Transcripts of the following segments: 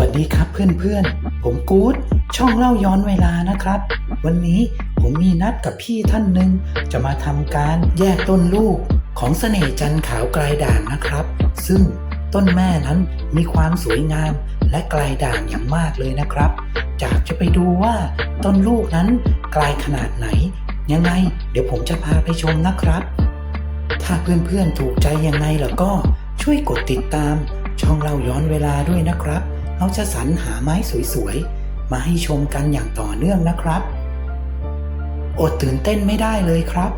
วัสดีครับเพื่อนๆ ผมกู๊ดช่องเล่าย้อนเวลานะครับ วันนี้ผมมีนัดกับพี่ท่านหนึ่งจะมาทำการแยกต้นลูกของเสน่จันขาวไกลด่างนะครับ ซึ่งต้นแม่นั้นมีความสวยงามและไกลด่างอย่างมากเลยนะครับจากจะไปดูว่าต้นลูกนั้นไกลขนาดไหน ยังไง เดี๋ยวผมจะพาไปชมนะครับ ถ้าเพื่อนๆถูกใจยังไงแล้วก็ช่วยกดติดตามช่องเราย้อนเวลาด้วยนะครับ เราจะสรรหาไม้สวยๆ มาให้ชมกันอย่างต่อเนื่องนะครับ อดตื่นเต้นไม่ได้เลยครับ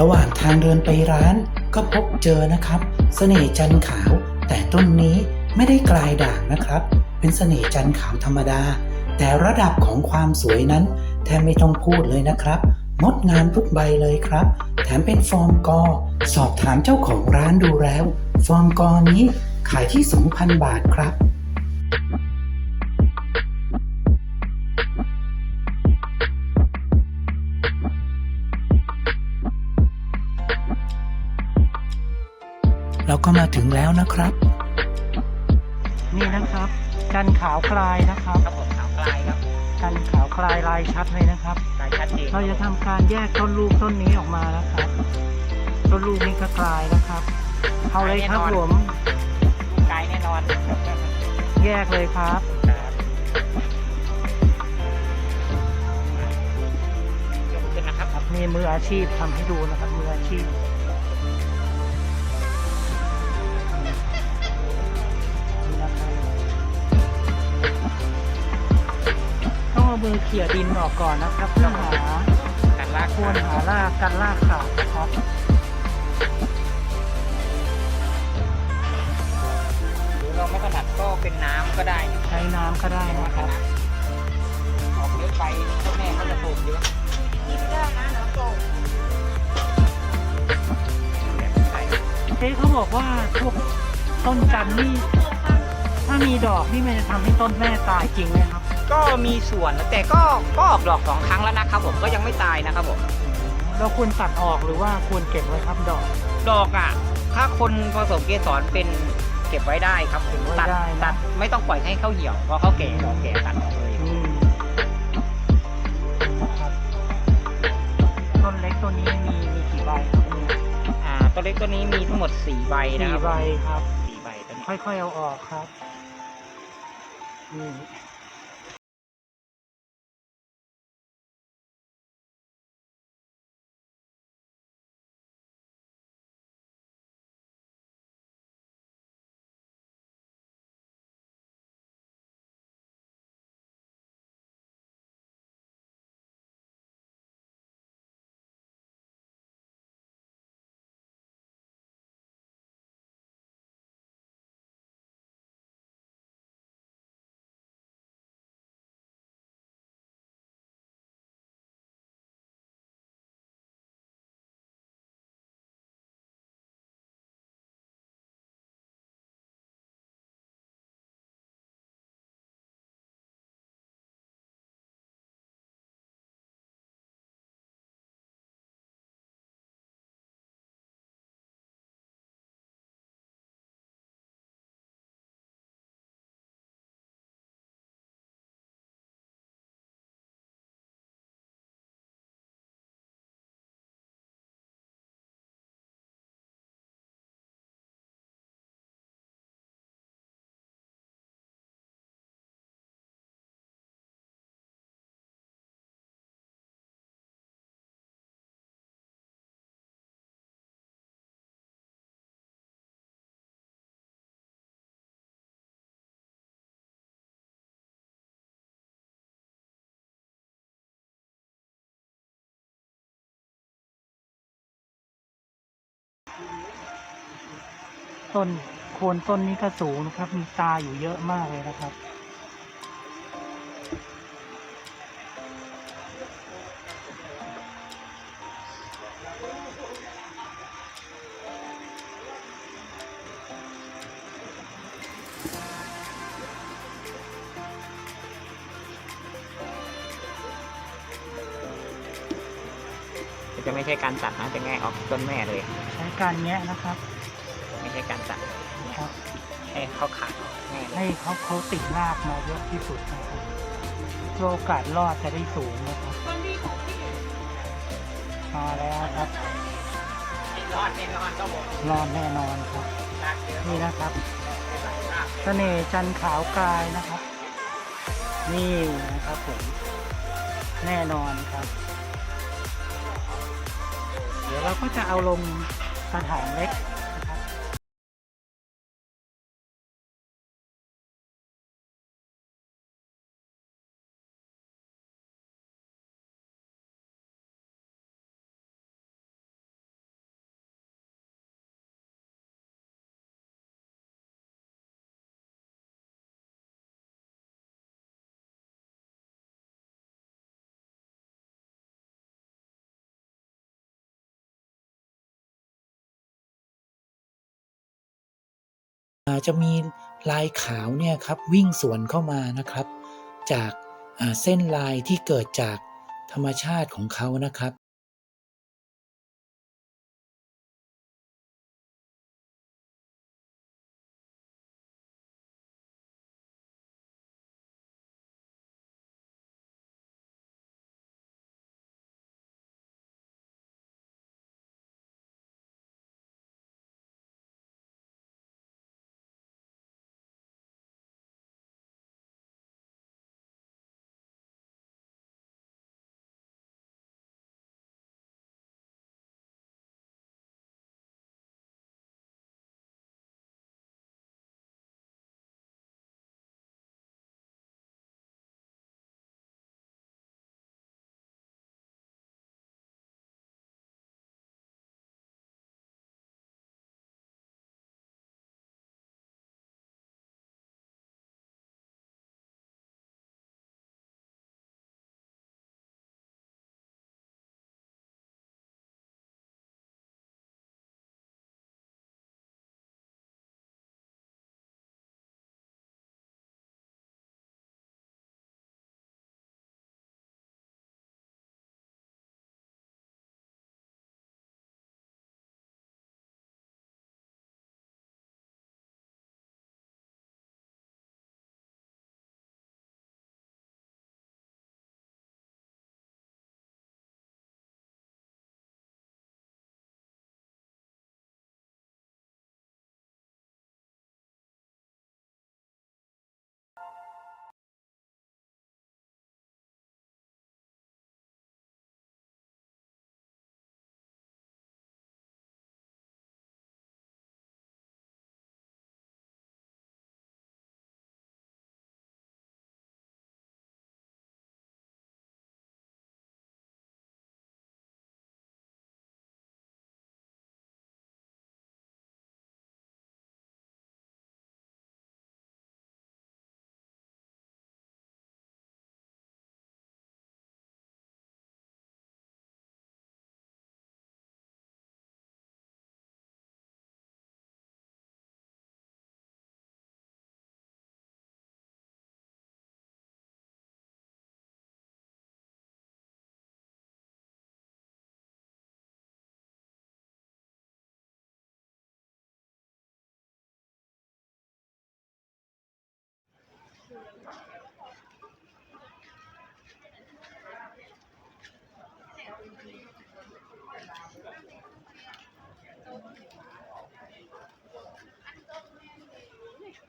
ระหว่างทางเดินไปร้านก็พบเจอนะครับ เสน่ห์จันขาว แต่ต้นนี้ไม่ได้กลายด่างนะครับ เป็นเสน่ห์จันขาวธรรมดา แต่ระดับของความสวยนั้นแทบไม่ต้องพูดเลยนะครับ งดงามทุกใบเลยครับ แถมเป็นฟอร์มกอ สอบถามเจ้าของร้านดูแล้ว ฟอร์มกอนี้ขายที่ 2,000 บาทครับเราก็มาถึงแล้วนะครับ นี่นะครับ กันขาวคลายนะครับ ครับผมขาวปลายครับกันขาวคลายลายชัดเลยนะครับ ลายชัดเจนเราจะทำการแยกต้นลูกต้นนี้ออกมานะครับ ต้นลูกนี้ก็กลายนะครับเอาเลยครับผมลูกไกลแน่นอนครับแยกเลยครับยกขึ้นนะครับครับนี่มืออาชีพทำให้ดูนะครับมืออาชีพ ต้องเอามือเขี่ยดินออกก่อนนะครับเพื่อหาการลากควรหารากกันรากขาดนะครับหรือเราไม่ถนัดก็เป็นน้ำก็ได้ใช้น้ำก็ได้นะครับออกเยอะไปพ่อแม่เขาจะโตเยอะกินได้นะน้ำโตเจ๊เขาบอกว่าพวกต้นจันทร์นี่ถ้ามีดอกนี่มันจะทำให้ต้นแม่ตายจริงไหมครับ ก็มีส่วนแต่ก็ก็ออกดอกสองครั้งแล้วนะครับผมก็ยังไม่ตายนะครับผมเราควรตัดออกหรือว่าควรเก็บไว้ครับดอก ดอกอะ ถ้าคนผสมเกสรเป็นเก็บไว้ได้ครับเก็บไว้ตัดได้นะ ตัดไม่ต้องปล่อยให้เขาเหี่ยวเพราะเขาแก่ดอกแก่ตัดออกเลยอืมครับต้นเล็กตัวนี้มีมีกี่ใบครับเนี่ยอ่าตัวเล็กตัวนี้มีทั้งหมดสี่ใบนะสี่ครับใบครับ สี่ใบตัวนี้ค่อยๆเอาออกครับนี่ ต้นโคนต้นนี้ก็สูงนะครับ มีตาอยู่เยอะมากเลยนะครับ จะไม่ใช่การตัดนะ จะแง่ออกต้นแม่เลย ใช้การแงะนะครับ ไม่ใช่ในการตัดครับ ให้เขาขาดง่ายเลยให้เขาเขาติดรากมาเยอะที่สุดนะครับโอกาสรอดจะได้สูงนะครับมาแล้วครับ รอดแน่นอนก็บอกรอดแน่นอนครับรักเยอะนี่นะครับรากเสน่ห์จันทร์ขาวกายนะครับ นี่นะครับผมแน่นอนครับ เดี๋ยวเราก็จะเอาลงกระถางเล็ก จะมีลายขาวเนี่ยครับวิ่งสวนเข้ามานะครับ จากเส้นลายที่เกิดจากธรรมชาติของเขานะครับ